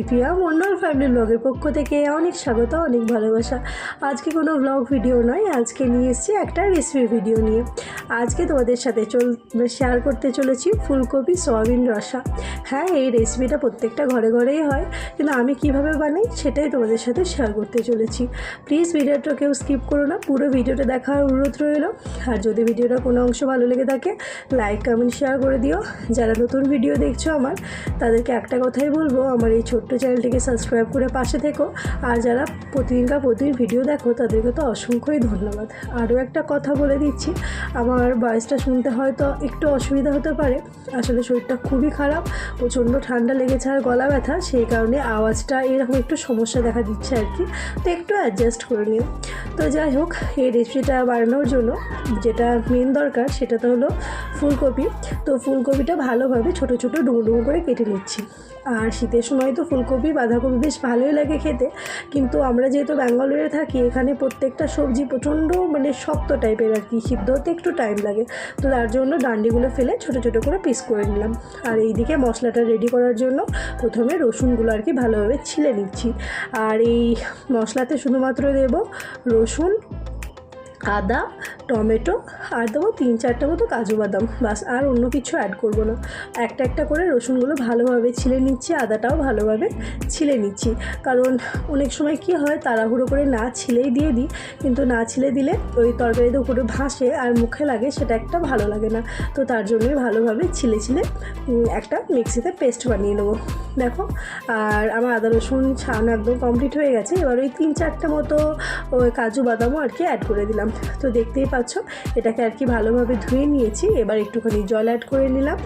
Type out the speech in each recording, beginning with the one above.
আমি মণ্ডল ফ্যামিলি ব্লগের পক্ষ থেকে অনেক স্বাগত, অনেক ভালোবাসা। আজকে কোনো ব্লগ ভিডিও নয়, আজকে নিয়ে এসেছি একটা রেসিপি ভিডিও নিয়ে। আজকে তোমাদের সাথে চল শেয়ার করতে চলেছি ফুলকপি সয়াবিন রসা। হ্যাঁ এই রেসিপিটা প্রত্যেকটা ঘরে ঘরেই হয়, কিন্তু আমি কীভাবে বানাই সেটাই তোমাদের সাথে শেয়ার করতে চলেছি। প্লিজ ভিডিওটা কেউ স্কিপ করো না, পুরো ভিডিওটা দেখার অনুরোধ রইল। আর যদি ভিডিওটা কোনো অংশ ভালো লেগে থাকে লাইক কমেন্ট শেয়ার করে দিও। যারা নতুন ভিডিও দেখছ আমার, তাদেরকে একটা কথাই বলব, আমার এই ছোট্ট চ্যানেলটিকে সাবস্ক্রাইব করে পাশে থেকো। আর যারা প্রতিদিনকার প্রতিদিন ভিডিও দেখো, তাদেরকে তো অসংখ্যই ধন্যবাদ। আরও একটা কথা বলে দিচ্ছি, আমার বয়সটা শুনতে হয়তো একটু অসুবিধা হতে পারে। আসলে শরীরটা খুবই খারাপ, প্রচণ্ড ঠান্ডা লেগেছে আর গলা ব্যথা, সেই কারণে আওয়াজটা এরকম একটু সমস্যা দেখা দিচ্ছে আর কি। তো একটু অ্যাডজাস্ট করে নিও। তো যাই হোক, এই রেসিপিটা বানানোর জন্য যেটা মেন দরকার সেটা তো হলো ফুলকপি। তো ফুলকপিটা ভালোভাবে ছোটো ছোটো ডুমো ডুমো করে কেটে নিচ্ছি। আর শীতের সময় তো ফুলকপি, বাঁধাকপি বেশ ভালোই লাগে খেতে। কিন্তু আমরা যেহেতু ব্যাঙ্গালোরে থাকি, এখানে প্রত্যেকটা সবজি প্রচণ্ড মানে শক্ত টাইপের আর কি, সিদ্ধ হতে একটু টাইম লাগে। তো তার জন্য ডান্ডিগুলো ফেলে ছোটো ছোটো করে পিস করে নিলাম। আর এইদিকে মশলাটা রেডি করার জন্য প্রথমে রসুনগুলো আর কি ভালোভাবে ছিলে নিচ্ছি। আর এই মশলাতে শুধুমাত্র দেব রসুন আদা, টমেটো আর দেবো তিন চারটে মতো কাজু বাদাম। বাস, আর অন্য কিছু অ্যাড করব না। একটা একটা করে রসুনগুলো ভালোভাবে ছিলে নিচ্ছি, আদাটাও ভালোভাবে ছিলে নিচ্ছি। কারণ অনেক সময় কি হয়, তাড়াহুড়ো করে না ছিলেই দিয়ে দিই, কিন্তু না ছিলে দিলে ওই তরকারিতে উপরে ভাসে আর মুখে লাগে, সেটা একটা ভালো লাগে না। তো তার জন্যই ভালোভাবে ছিলে ছিলে একটা মিক্সিতে পেস্ট বানিয়ে নেব। দেখো, আর আমার আদা রসুন ছান একদম কমপ্লিট হয়ে গেছে। এবার ওই তিন চারটে মতো, ওই কাজু বাদামও আর কি অ্যাড করে দিলাম। তো দেখতেই পাচ্ছ, এটাকে আর কি ভালোভাবে ধুয়ে নিয়েছি। এবার একটুখানি জল অ্যাড করে নিলাম।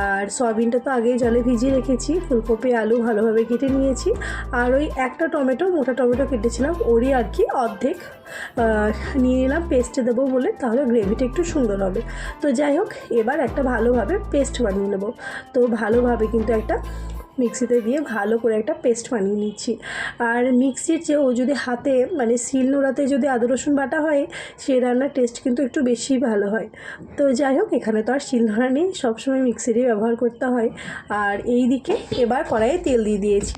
আর সয়াবিনটা তো আগেই জলে ভিজিয়ে রেখেছি, ফুলকপি, আলু ভালোভাবে কেটে নিয়েছি। আর ওই একটা টমেটো, মোটা টমেটো কেটেছিলাম, ওরই আর কি অর্ধেক নিয়ে নিলাম, পেস্টে দেবো বলে, তাহলে গ্রেভিটা একটু সুন্দর হবে। তো যাই হোক, এবার একটা ভালোভাবে পেস্ট বানিয়ে নেব। তো ভালোভাবে কিন্তু একটা মিক্সিতে দিয়ে ভালো করে একটা পেস্ট বানিয়ে নিচ্ছি। আর মিক্সির চেয়েও যদি হাতে মানে শিল নোড়াতে যদি আদা, রসুন বাটা হয় সেই রান্নার টেস্ট কিন্তু একটু বেশি ভালো হয়। তো যাই হোক, এখানে তো আর শিল নোড়া নেই, সবসময় মিক্সিরই ব্যবহার করতে হয়। আর এই দিকে এবার কড়াইয়ে তেল দিয়ে দিয়েছি।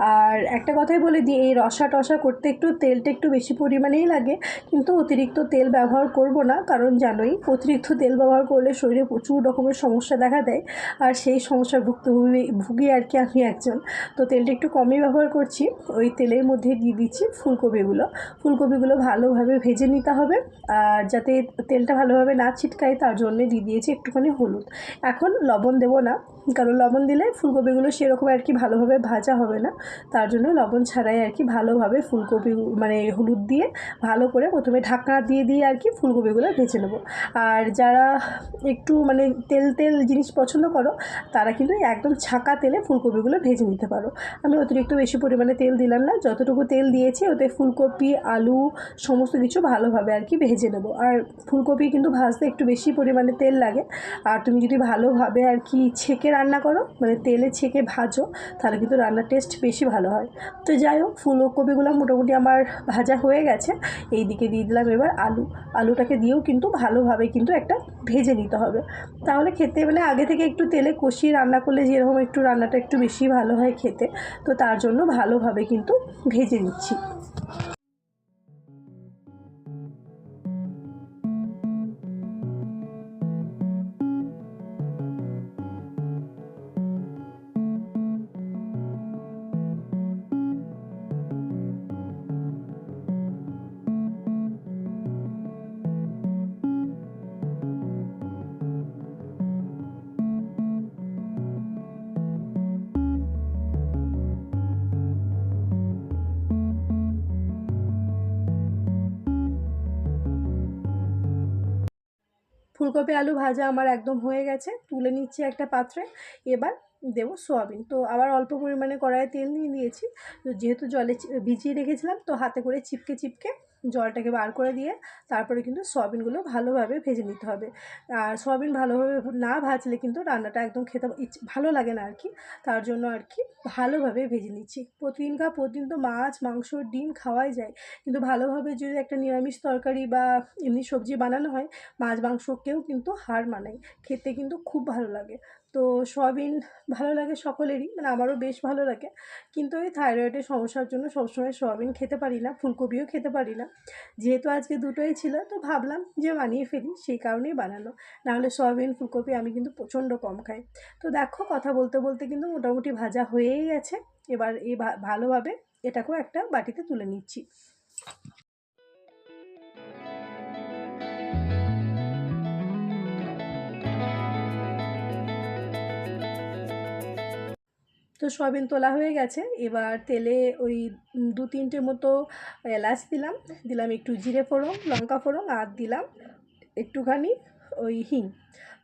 আর একটা কথাই বলে দিই, এই রসা টসা করতে একটু তেলটা একটু বেশি পরিমাণেই লাগে। কিন্তু অতিরিক্ত তেল ব্যবহার করব না, কারণ জানোই অতিরিক্ত তেল ব্যবহার করলে শরীরে প্রচুর রকমের সমস্যা দেখা দেয়। আর সেই সমস্যার ভুক্তভোগী, ভুগি আর কি আমি একজন। তো তেলটা একটু কমই ব্যবহার করছি। ওই তেলের মধ্যে দিয়ে দিচ্ছি ফুলকপিগুলো। ফুলকপিগুলো ভালোভাবে ভেজে নিতে হবে। আর যাতে তেলটা ভালোভাবে না ছিটকায়, তার জন্য দিয়ে দিয়েছি একটুখানি হলুদ। এখন লবণ দেবো না। কারণ লবণ দিলে ফুলকপিগুলো সেরকম আর কি ভালোভাবে ভাজা হবে না। তার জন্য লবণ ছাড়াই আর কি ভালোভাবে ফুলকপি মানে হলুদ দিয়ে ভালো করে প্রথমে ঢাকনা দিয়ে দিয়ে আর কি ফুলকপিগুলো ভেজে নেব। আর যারা একটু মানে তেল তেল জিনিস পছন্দ করো, তারা কিন্তু একদম ছাকা তেলে ফুলকপিগুলো ভেজে নিতে পারো। আমি অতিরিক্ত বেশি পরিমাণে তেল দিলাম না, যতটুকু তেল দিয়েছি ওতে ফুলকপি, আলু সমস্ত কিছু ভালোভাবে আর কি ভেজে নেব। আর ফুলকপি কিন্তু ভাজতে একটু বেশি পরিমাণে তেল লাগে। আর তুমি যদি ভালোভাবে আর কি ছেঁকে রান্না করো মানে তেলে ছেঁকে ভাজো, তাহলে কিন্তু রান্নার টেস্ট বেশি ভালো হয়। তো যাই হোক, ফুলকপিগুলো মোটামুটি আমার ভাজা হয়ে গেছে। এই দিকে দিয়ে দিলাম এবার আলু। আলুটাকে দিয়েও কিন্তু ভালোভাবে কিন্তু একটা ভেজে নিতে হবে। তাহলে খেতে মানে আগে থেকে একটু তেলে কষিয়ে রান্না করলে যেরকম একটু রান্নাটা একটু বেশি ভালো হয় খেতে, তো তার জন্য ভালোভাবে কিন্তু ভেজে নিচ্ছি। ফুলকপি আলু ভাজা আমার একদম হয়ে গেছে। তুলে নিচ্ছি একটা পাত্রে। এবার দেবো সোয়াবিন। তো আবার অল্প পরিমাণে কড়াইয়ে তেল নিয়ে নিয়েছি। তো যেহেতু জলে ভিজিয়ে রেখেছিলাম, তো হাতে করে চিপকে চিপকে জলটাকে বার করে দিয়ে তারপরে কিন্তু সয়াবিনগুলো ভালোভাবে ভেজে নিতে হবে। আর সয়াবিন ভালোভাবে না ভাজলে কিন্তু রান্নাটা একদম খেতে ভালো লাগে না আর কি তার জন্য আর কি ভালোভাবে ভেজে নিচ্ছি। প্রতিদিনকার প্রতিদিন তো মাছ, মাংস, ডিম খাওয়াই যায়। কিন্তু ভালোভাবে যদি একটা নিরামিষ তরকারি বা এমনি সবজি বানানো হয়, মাছ মাংসকেও কিন্তু হার মানায়। খেতে কিন্তু খুব ভালো লাগে। তো সয়াবিন ভালো লাগে সকলেরই মানে আমারও বেশ ভালো লাগে। কিন্তু ওই থাইরয়েডের সমস্যার জন্য সবসময় সয়াবিন খেতে পারি না, ফুলকপিও খেতে পারি না। যেহেতু আজকে দুটোই ছিল, তো ভাবলাম যে বানিয়ে ফেলি, সেই কারণেই বানানো নাহলে সয়াবিন, ফুলকপি আমি কিন্তু প্রচণ্ড কম খাই। তো দেখো, কথা বলতে বলতে কিন্তু মোটামুটি ভাজা হয়েই গেছে। এবার এই ভালোভাবে এটাকেও একটা বাটিতে তুলে নিচ্ছি। সয়াবিন তোলা হয়ে গেছে। এবার তেলে ওই দু তিনটে মতো এলাচ দিলাম। দিলাম একটু জিরে ফোড়ন, লঙ্কা ফোড়ন আর দিলাম একটুখানি ওই হিং।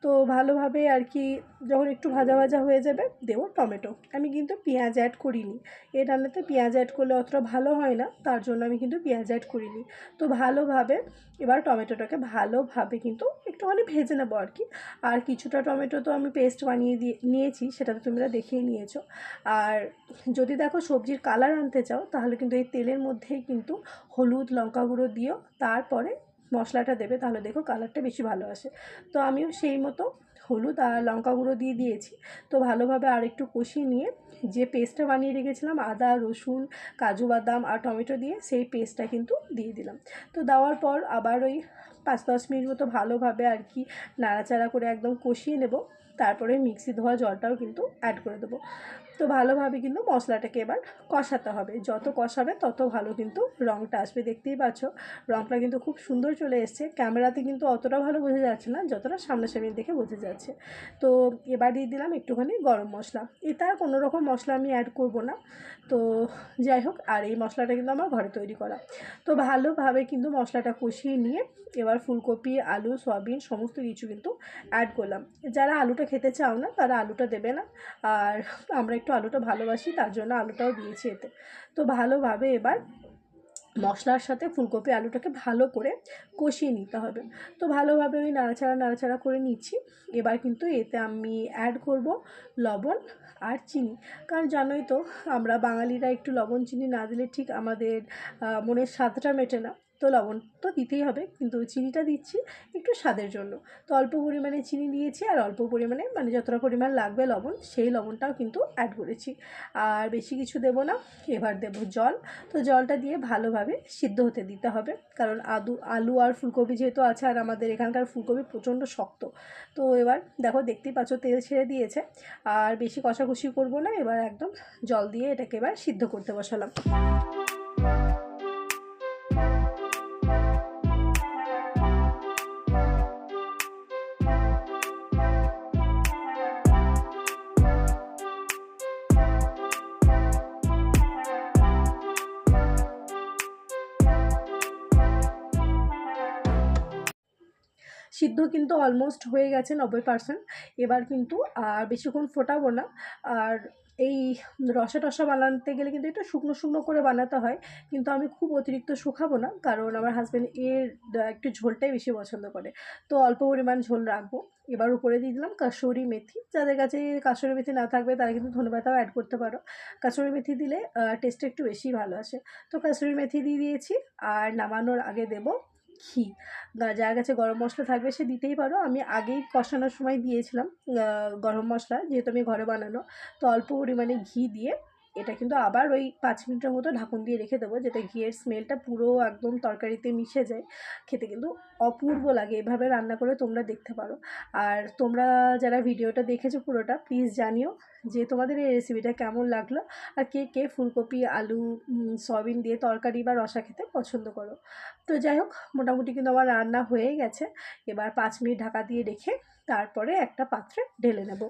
তো ভালোভাবে আর কি যখন একটু ভাজা ভাজা হয়ে যাবে, দেবো টমেটো। আমি কিন্তু পেঁয়াজ অ্যাড করিনি। এই রান্নাতে পেঁয়াজ অ্যাড করলে অতটা ভালো হয় না, তার জন্য আমি কিন্তু পেঁয়াজ অ্যাড করিনি। তো ভালোভাবে এবার টমেটোটাকে ভালোভাবে কিন্তু একটুখানি ভেজে নেব আর কি। আর কিছুটা টমেটো তো আমি পেস্ট বানিয়ে দিয়ে, নিয়েছি সেটা তো তোমরা দেখেই নিয়েছো। আর যদি দেখো সবজির কালার আনতে চাও, তাহলে কিন্তু এই তেলের মধ্যেই কিন্তু হলুদ, লঙ্কা গুঁড়ো দিও। তারপরে মশলাটা দেবে, তাহলে দেখো কালারটা বেশি ভালো আসে। তো আমিও সেই মতো হলুদ আর লঙ্কা গুঁড়ো দিয়ে দিয়েছি। তো ভালোভাবে আর একটু কষিয়ে নিয়ে যে পেস্টটা বানিয়ে রেখেছিলাম, আদা, রসুন, কাজু বাদাম আর টমেটো দিয়ে সেই পেস্টটা কিন্তু দিয়ে দিলাম। তো দেওয়ার পর আবার ওই পাঁচ দশ মিনিট মতো ভালোভাবে আর কি নাড়াচাড়া করে একদম কষিয়ে নেব। তারপরে মিক্সি ধোয়া জলটাও কিন্তু অ্যাড করে দেবো। তো ভালোভাবে কিন্তু মশলাটাকে এবার কষাতে হবে। যত কষাবে তত ভালো কিন্তু রঙটা আসবে, দেখতেই পাচ্ছ। রঙটা কিন্তু খুব সুন্দর চলে এসছে। ক্যামেরাতে কিন্তু অতটা ভালো বোঝা যাচ্ছে না, যতটা সামনাসামনি দেখে বোঝা যাচ্ছে। তো এবার দিয়ে দিলাম একটুখানি গরম মশলা। এতে আর কোনো রকম মশলা আমি অ্যাড করব না। তো যাই হোক, আর এই মশলাটা কিন্তু আমার ঘরে তৈরি করা। তো ভালোভাবে কিন্তু মশলাটা কষিয়ে নিয়ে এবার ফুলকপি, আলু, সয়াবিন সমস্ত কিছু কিন্তু অ্যাড করলাম। যারা আলুটা খেতে চাও না, তারা আলুটা দেবে না। আর আমরা একটু আলুটা ভালোবাসি, তার জন্য আলুটাও দিয়েছি এতে। তো ভালোভাবে এবার মশলার সাথে ফুলকপি আলুটাকে ভালো করে কষিয়ে নিতে হবে। তো ভালোভাবে ওই নাড়াচাড়া নাড়াচাড়া করে নিচ্ছি। এবার কিন্তু এতে আমি অ্যাড করব লবণ আর চিনি। কারণ জানোই তো, আমরা বাঙালিরা একটু লবণ, চিনি না দিলে ঠিক আমাদের মনের স্বাদটা মেটে না। তো লবণ তো দিতেই হবে, কিন্তু চিনিটা দিচ্ছি একটু স্বাদের জন্য। তো অল্প পরিমাণে চিনি দিয়েছি আর অল্প পরিমাণে মানে যতটা পরিমাণ লাগবে লবণ, সেই লবণটাও কিন্তু অ্যাড করেছি। আর বেশি কিছু দেবো না, এবার দেবো জল। তো জলটা দিয়ে ভালোভাবে সিদ্ধ হতে দিতে হবে, কারণ আদু, আলু আর ফুলকপি যেহেতু আছে আর আমাদের এখানকার ফুলকপি প্রচণ্ড শক্ত। তো এবার দেখো, দেখতেই পাচ্ছ তেল ছেড়ে দিয়েছে। আর বেশি কষাকষি করব না, এবার একদম জল দিয়ে এটাকে এবার সিদ্ধ করতে বসালাম। সিদ্ধ কিন্তু অলমোস্ট হয়ে গেছে নব্বই পার্সেন্ট এবার কিন্তু আর বেশিক্ষণ ফোটাবো না। আর এই রসা টসা বানাতে গেলে কিন্তু একটু শুকনো শুকনো করে বানাতে হয়। কিন্তু আমি খুব অতিরিক্ত শুকাবো না, কারণ আমার হাজব্যান্ড এর একটু ঝোলটাই বেশি পছন্দ করে। তো অল্প পরিমাণ ঝোল রাখব। এবার উপরে দিয়ে দিলাম কাসুরি মেথি। যাদের কাছে কাসুরি মেথি না থাকবে, তারা কিন্তু ধনেপাতাও অ্যাড করতে পারো। কাসুরি মেথি দিলে টেস্টটা একটু বেশি ভালো আসে। তো কাসুরি মেথি দিয়ে দিয়েছি। আর নামানোর আগে দেবো ঘি। যার কাছে গরম মশলা থাকবে সে দিতেই পারো। আমি আগেই কষানোর সময় দিয়েছিলাম গরম মশলা, যেহেতু আমি ঘরে বানানো। তো অল্প পরিমাণে ঘি দিয়ে এটা কিন্তু আবার ওই পাঁচ মিনিটের মতো ঢাকুন দিয়ে রেখে দেবো, যাতে ঘিয়ের স্মেলটা পুরো একদম তরকারিতে মিশে যায়। খেতে কিন্তু অপূর্ব লাগে, এভাবে রান্না করে তোমরা দেখতে পারো। আর তোমরা যারা ভিডিওটা দেখেছ পুরোটা প্লিজ জানিও। যে তোমাদের এই রেসিপিটা কেমন লাগল? আর কে কে ফুলকপি, আলু সয়াবিন দিয়ে তরকারি বা রসা খেতে পছন্দ করো? তো যাই হোক, মোটামুটি কিন্তু আমার রান্না হয়ে গেছে। এবার পাঁচ মিনিট ঢাকা দিয়ে রেখে তারপরে একটা পাত্রে ঢেলে নেব।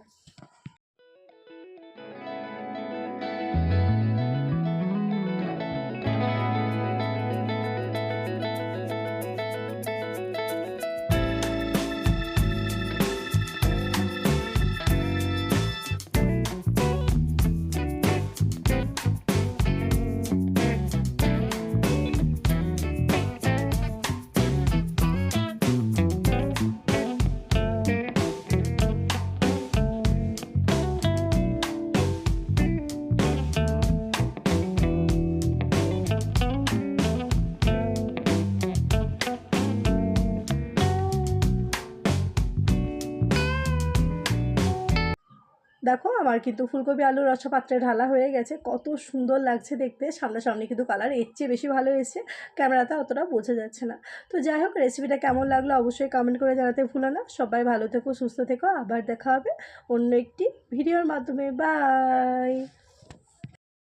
দেখো আমার কিন্তু ফুলকপি, আলুর রসা পাত্রে ঢালা হয়ে গেছে। কত সুন্দর লাগছে দেখতে। সামনাসামনি কিন্তু কালারের চেয়ে বেশি ভালো এসেছে। ক্যামেরাতে অতটা বোঝা যাচ্ছে না। তো যাই হোক রেসিপিটা কেমন লাগল অবশ্যই কমেন্ট করে জানাতে ভুলো না। সবাই ভালো থেকো, সুস্থ থেকো। আবার দেখা হবে অন্য একটি ভিডিওর মাধ্যমে। বাই